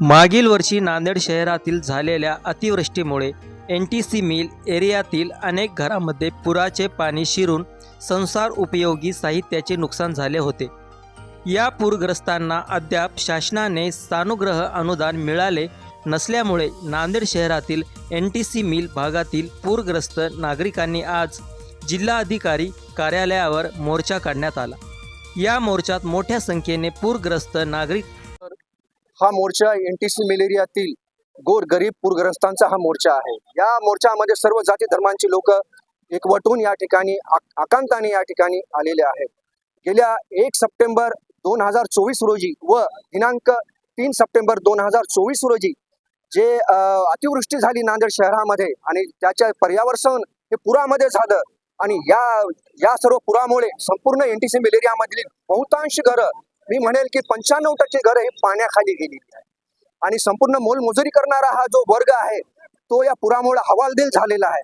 मागील वर्षी नांदेड शहरातील झालेल्या अतिवृष्टीमुळे एन टी सी मिल एरियातील अनेक घरांमध्ये पुराचे पाणी शिरून संसार उपयोगी साहित्याचे नुकसान झाले होते. या पूरग्रस्तांना अद्याप शासनाने सानुग्रह अनुदान मिळाले नसल्यामुळे नांदेड शहरातील एन टी सी मिल भागातील पूरग्रस्त नागरिकांनी आज जिल्हाधिकारी कार्यालयावर मोर्चा काढण्यात आला. या मोर्चात मोठ्या संख्येने पूरग्रस्त नागरिक हा मोर्चा एन टी सी मलेरियातील गोर गरीब पूरग्रस्तांचा हा मोर्चा आहे. या मोर्चामध्ये सर्व जाती धर्मांची लोक एकवटून या ठिकाणी आकांताने या ठिकाणी आलेले आहेत. गेल्या एक सप्टेंबर दोन हजार चोवीस रोजी व दिनांक तीन सप्टेंबर दोन हजार चोवीस रोजी जे अतिवृष्टी झाली नांदेड शहरामध्ये आणि त्याच्या पर्यावरण हे पुरामध्ये झालं आणि या या सर्व पुरामुळे संपूर्ण एन टी सी मलेरियामधील बहुतांश घरं मी म्हणेल की पंच्याण्णव टक्के घरं ही पाण्याखाली गेलेली आहे आणि संपूर्ण मोलमजुरी करणारा हा जो वर्ग आहे तो या पुरामुळे हवालदिल झालेला आहे.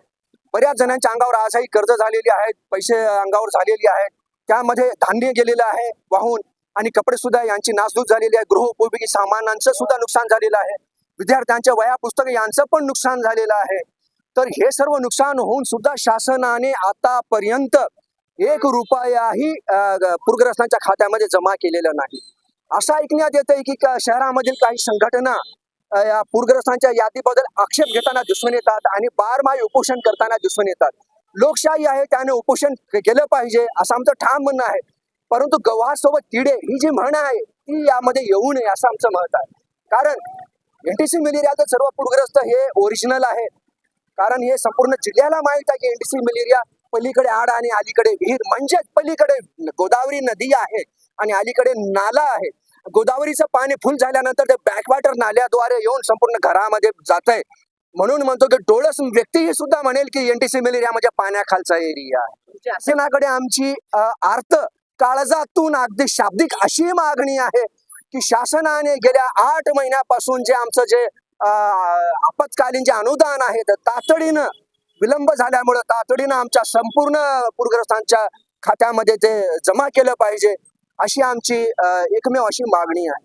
बऱ्याच जणांच्या अंगावर आजही कर्ज झालेली आहेत पैसे अंगावर झालेली आहेत त्यामध्ये धान्य गेलेलं आहे वाहून आणि कपडे सुद्धा यांची नासधूस झालेली आहे. गृहोपयोगी सामानांचं सुद्धा नुकसान झालेलं आहे. विद्यार्थ्यांच्या वया पुस्तक यांचं पण नुकसान झालेलं आहे. तर हे सर्व नुकसान होऊन सुद्धा शासनाने आतापर्यंत एक रुपयाही पूरग्रस्तांच्या खात्यामध्ये जमा केलेला नाही. असं ऐकण्यात येतंय की का- शहरामधील काही संघटना या पूरग्रस्तांच्या यादीबद्दल आक्षेप घेताना दिसून येतात आणि बारमाही उपोषण करताना दिसून येतात. लोकशाही आहे त्याने उपोषण केलं पाहिजे असं आमचं ठाम म्हणणं आहे. परंतु गव्हासोबत तिडे ही जी म्हण आहे ती यामध्ये येऊ नये असं आमचं मत आहे. कारण एनटीसी मलेरियाचं सर्व पूरग्रस्त हे ओरिजिनल आहे. कारण हे संपूर्ण जिल्ह्याला माहीत आहे की एनटीसी मलेरिया पलीकडे आड आणि अलीकडे विहीर. म्हणजेच पलीकडे गोदावरी नदी आहे आणि अलीकडे नाला आहे. गोदावरीचं पाणी फुल झाल्यानंतर ते बॅकवॉटर नाल्याद्वारे येऊन संपूर्ण घरामध्ये जात आहे म्हणून म्हणतो की डोळस व्यक्तीही सुद्धा म्हणेल की एनटीसी मलेरिया म्हणजे पाण्याखालचा एरिया आहे. शासनाकडे आमची आर्त काळजातून अगदी शाब्दिक अशी मागणी आहे की शासनाने गेल्या आठ महिन्यापासून जे आमचं जे आपत्कालीन जे अनुदान आहे तातडीनं विलंब झाल्यामुळं तातडीनं आमच्या संपूर्ण पूरग्रस्तांच्या खात्यामध्ये ते जमा केलं पाहिजे अशी आमची एकमेव अशी मागणी आहे.